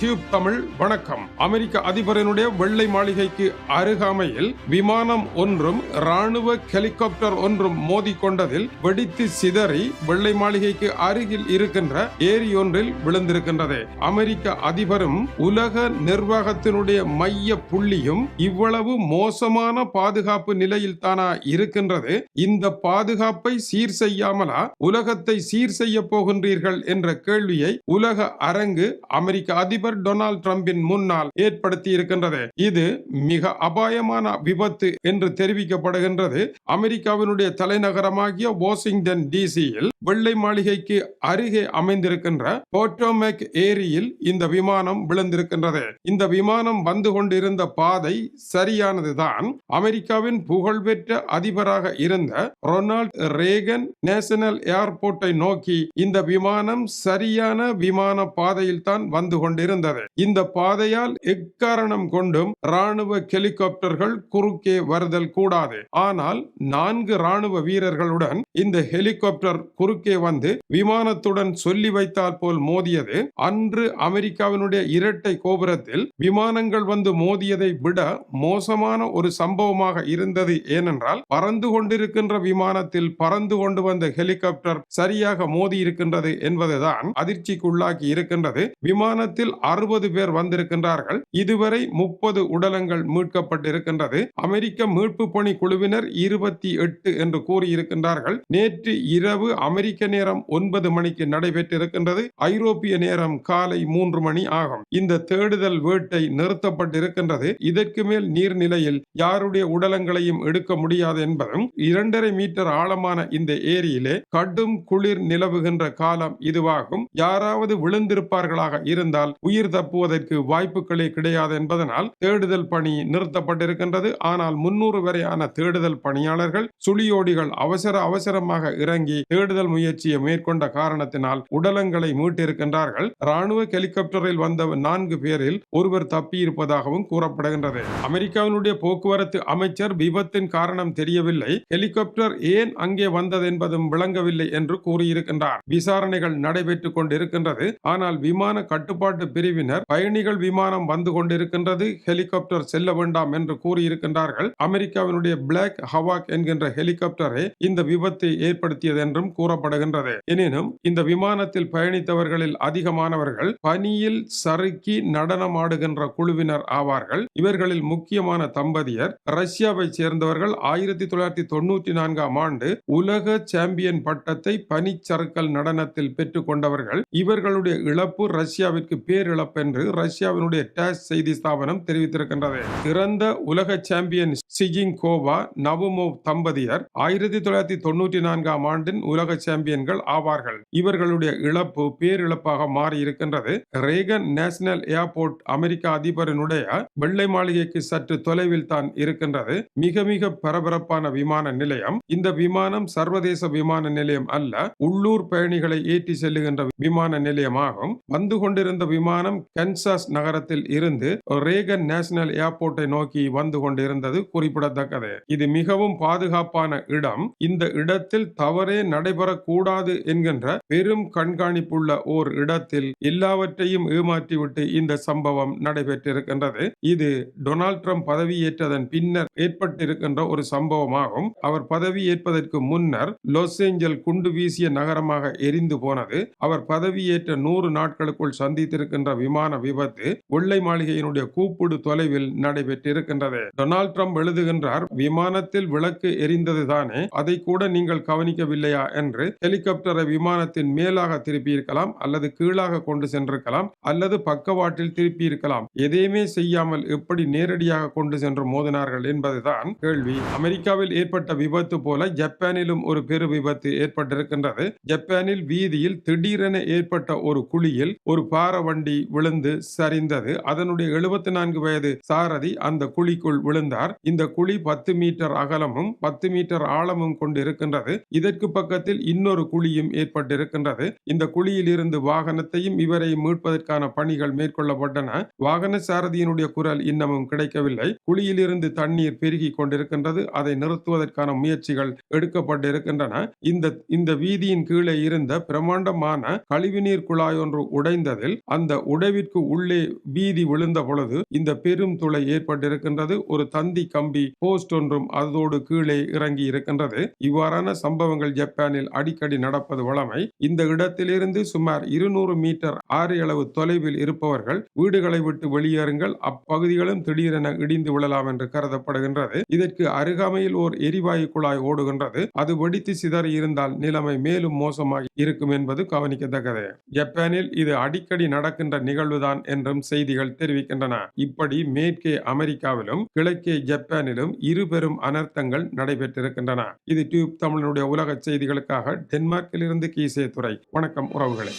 Tube Tamil வணக்கம். அமெரிக்க அதிபரனுடைய வெள்ளை மாளிகைக்கு அருகாமையில் விமானம் ஒன்றும் ராணுவ ஹெலிகாப்டர் ஒன்றும் மோதி கொண்டதில் வெடித்து சிதறி வெள்ளை மாளிகைக்கு அருகில் இருக்கின்ற ஏரி ஒன்றில் விழுந்திருக்கின்றது. அமெரிக்க அதிபரும் உலக நிர்வாகத்தினுடைய மைய புள்ளியும் இவ்வளவு மோசமான பாதுகாப்பு நிலையில் தானா இருக்கின்றது. இந்த பாதுகாப்பை சீர் செய்யாமலா உலகத்தை சீர் செய்ய போகின்றீர்கள் என்ற கேள்வியை உலக அரங்கு அமெரிக்க அதிபர் அதிபர் டொனால்டு டிரம்பின் முன்னால் ஏற்படுத்தி இருக்கின்றது இது மிக அபாயமான விபத்து என்று தெரிவிக்கப்படுகின்றது. அமெரிக்காவினுடைய தலைநகரமாகிய வாஷிங்டன் டிசியில் வெள்ளை மாளிகைக்கு அருகே அமைந்திருக்கின்ற போட்டோமேக் ஏரியில் இந்த விமானம் விழுந்திருக்கின்றது. இந்த விமானம் வந்து கொண்டிருந்த பாதை சரியானதுதான். அமெரிக்காவின் புகழ்பெற்ற அதிபராக இருந்த ரொனால்ட் ரேகன் நேஷனல் ஏர்போர்ட்டை நோக்கி இந்த விமானம் சரியான விமான பாதையில் தான் வந்து கொண்டிருந்தது. இருந்தது. இந்த பாதையால் எக்காரணம் கொண்டும் ராணுவ ஹெலிகாப்டர்கள் குறுக்கே வருதல் கூடாது. ஆனால் நான்கு ராணுவ வீரர்களுடன் இந்த ஹெலிகாப்டர் குறுக்கே வந்து விமானத்துடன் சொல்லி வைத்தால் போல் மோதியது. அன்று அமெரிக்காவினுடைய இரட்டை கோபுரத்தில் விமானங்கள் வந்து மோதியதை விட மோசமான ஒரு சம்பவமாக இருந்தது. ஏனென்றால் பறந்து கொண்டிருக்கின்ற விமானத்தில் பறந்து கொண்டு வந்த ஹெலிகாப்டர் சரியாக மோதி இருக்கின்றது என்பதுதான் அதிர்ச்சிக்குள்ளாக்கி இருக்கின்றது. விமானத்தில் அறுபது பேர் வந்திருக்கின்றார்கள். இதுவரை முப்பது உடலங்கள் மீட்கப்பட்டிருக்கின்றது. அமெரிக்க மீட்பு பணி குழுவினர் இருபத்தி எட்டு என்று கூறியிருக்கின்றார்கள். நேற்று இரவு அமெரிக்க நேரம் ஒன்பது மணிக்கு நடைபெற்றிருக்கின்றது. ஐரோப்பிய நேரம் காலை மூன்று மணி ஆகும். இந்த தேடுதல் வேட்டை நிறுத்தப்பட்டிருக்கின்றது. இதற்கு மேல் நீர்நிலையில் யாருடைய உடலங்களையும் எடுக்க முடியாது என்பதும் இரண்டரை மீட்டர் ஆழமான இந்த ஏரியிலே கடும் குளிர் நிலவுகின்ற காலம் இதுவாகும். யாராவது விழுந்திருப்பார்களாக இருந்தால் உயிர் உயிர் தப்புவதற்கு வாய்ப்புகளே கிடையாது என்பதனால் தேடுதல் பணி நிறுத்தப்பட்டிருக்கின்றது. ஆனால் முன்னூறு வரையான தேடுதல் பணியாளர்கள் சுழியோடிகள் அவசர அவசரமாக இறங்கி தேடுதல் முயற்சியை மேற்கொண்ட காரணத்தினால் உடலங்களை மீட்டிருக்கின்றார்கள். ராணுவ ஹெலிகாப்டரில் வந்த நான்கு பேரில் ஒருவர் தப்பியிருப்பதாகவும் கூறப்படுகின்றது. அமெரிக்காவினுடைய போக்குவரத்து அமைச்சர் விபத்தின் காரணம் தெரியவில்லை. ஹெலிகாப்டர் ஏன் அங்கே வந்தது என்பதும் விளங்கவில்லை என்று கூறியிருக்கின்றார். விசாரணைகள் நடைபெற்றுக் கொண்டிருக்கின்றது. ஆனால் விமான கட்டுப்பாட்டு பிரிவு பிரிவினர் பயணிகள் விமானம் வந்து கொண்டிருக்கின்றது ஹெலிகாப்டர் செல்ல வேண்டாம் என்று கூறியிருக்கின்றார்கள். அமெரிக்காவினுடைய பிளாக் ஹவாக் என்கின்ற ஹெலிகாப்டரை இந்த விபத்தை ஏற்படுத்தியது என்றும் கூறப்படுகின்றது. எனினும் இந்த விமானத்தில் பயணித்தவர்களில் அதிகமானவர்கள் பனியில் சறுக்கி நடனமாடுகின்ற குழுவினர் ஆவார்கள். இவர்களில் முக்கியமான தம்பதியர் ரஷ்யாவை சேர்ந்தவர்கள். ஆயிரத்தி தொள்ளாயிரத்தி தொண்ணூற்றி நான்காம் ஆண்டு உலக சாம்பியன் பட்டத்தை பனிச்சறுக்கல் நடனத்தில் பெற்றுக் கொண்டவர்கள். இவர்களுடைய இழப்பு ரஷ்யாவிற்கு பேர் என்று ரஷ்யாவினுடைய டேஸ் செய்தி ஸ்தாபனம் தெரிவித்திருக்கின்றது. இறந்த உலக சாம்பியன் சிஜிங் கோவா நவுமோவ் தம்பதியர் ஆயிரத்தி தொள்ளாயிரத்தி தொண்ணூற்றி நான்காம் ஆண்டின் உலக சாம்பியன்கள் ஆவார்கள். இவர்களுடைய இழப்பு பேரிழப்பாக மாறியிருக்கின்றது. ரேகன் நேஷனல் ஏர்போர்ட் அமெரிக்க அதிபரனுடைய வெள்ளை மாளிகைக்கு சற்று தொலைவில் தான் இருக்கின்றது. மிக மிக பரபரப்பான விமான நிலையம். இந்த விமானம் சர்வதேச விமான நிலையம் அல்ல உள்ளூர் பயணிகளை ஏற்றி செல்லுகின்ற விமான நிலையமாகும். வந்து கொண்டிருந்த விமான விமானம் கன்சாஸ் நகரத்தில் இருந்து ரேகன் நேஷனல் ஏர்போர்ட்டை நோக்கி வந்து கொண்டிருந்தது குறிப்பிடத்தக்கது. இது மிகவும் பாதுகாப்பான இடம். இந்த இடத்தில் தவறே நடைபெறக்கூடாது என்கின்ற பெரும் கண்காணிப்புள்ள ஓர் இடத்தில் எல்லாவற்றையும் ஏமாற்றிவிட்டு இந்த சம்பவம் நடைபெற்றிருக்கின்றது. இது டொனால்ட் ட்ரம்ப் பதவியேற்றதன் பின்னர் ஏற்பட்டிருக்கின்ற ஒரு சம்பவமாகும். அவர் பதவி ஏற்பதற்கு முன்னர் லாஸ் ஏஞ்சல் குண்டு வீசிய நகரமாக எரிந்து போனது. அவர் பதவியேற்ற நூறு நாட்களுக்குள் சந்தித்திருக்கின்ற என்ற விமான விபத்து வெள்ளை மாளிகையினுடைய கூப்பிடு தொலைவில் நடைபெற்றிருக்கின்றது. டொனால்ட் ட்ரம்ப் எழுதுகின்றார் விமானத்தில் விளக்கு எரிந்தது தானே அதை கூட நீங்கள் கவனிக்கவில்லையா? என்று ஹெலிகாப்டரை விமானத்தின் மேலாக திருப்பியிருக்கலாம் அல்லது கீழாக கொண்டு சென்றிருக்கலாம் அல்லது பக்கவாட்டில் திருப்பியிருக்கலாம். எதையுமே செய்யாமல் எப்படி நேரடியாக கொண்டு சென்று மோதினார்கள் என்பதுதான் கேள்வி. அமெரிக்காவில் ஏற்பட்ட விபத்து போல ஜப்பானிலும் ஒரு பெரு விபத்து ஏற்பட்டிருக்கின்றது. ஜப்பானில் வீதியில் திடீரென ஏற்பட்ட ஒரு குழியில் ஒரு பார வண்டி விழுந்து சரிந்தது. அதனுடைய எழுபத்தி நான்கு வயது சாரதி அந்த குழிக்குள் விழுந்தார். இந்த குழி பத்து மீட்டர் அகலமும் பத்து மீட்டர் ஆழமும் கொண்டிருக்கின்றது. இதற்கு பக்கத்தில் இன்னொரு குழியும் ஏற்பட்டிருக்கின்றது. இந்த குழியில் இருந்து வாகனத்தையும் இவரை மீட்பதற்கான பணிகள் மேற்கொள்ளப்பட்டன. வாகன சாரதியினுடைய குரல் இன்னமும் கிடைக்கவில்லை. குழியிலிருந்து தண்ணீர் பெருகி கொண்டிருக்கின்றது. அதை நிறுத்துவதற்கான முயற்சிகள் எடுக்கப்பட்டிருக்கின்றன. இந்த இந்த வீதியின் கீழே இருந்த பிரம்மாண்டமான கழிவுநீர் குழாய் ஒன்று உடைந்ததில் அந்த உடைவிற்கு உள்ளே பீதி விழுந்த பொழுது இந்த பெரும் துளை ஏற்பட்டிருக்கின்றது. ஒரு தந்தி கம்பி போஸ்ட் ஒன்றும் அதோடு கீழே இறங்கி இருக்கின்றது. இவ்வாறான சம்பவங்கள் ஜப்பானில் அடிக்கடி நடப்பது வழமை. இந்த இடத்திலிருந்து சுமார் இருநூறு மீட்டர் ஆறு அளவு தொலைவில் இருப்பவர்கள் வீடுகளை விட்டு வெளியேறுங்கள். அப்பகுதிகளும் திடீரென இடிந்து விழலாம் என்று கருதப்படுகின்றது. இதற்கு அருகாமையில் ஓர் எரிவாயு குழாய் ஓடுகின்றது. அது வெடித்து சிதறி இருந்தால் நிலைமை மேலும் மோசமாகி இருக்கும் என்பது கவனிக்கத்தக்கது. ஜப்பானில் இது அடிக்கடி நடக்கின்ற நிகழ்வுதான் என்றும் செய்திகள் தெரிவிக்கின்றன. இப்படி மேற்கே அமெரிக்காவிலும் கிழக்கே ஜப்பானிலும் இரு பெரும் அனர்த்தங்கள் நடைபெற்றிருக்கின்றன. இது டியூப் தமிழனுடைய உலக செய்திகளுக்காக டென்மார்க்கிலிருந்து கீசே துறை வணக்கம் உறவுகளை.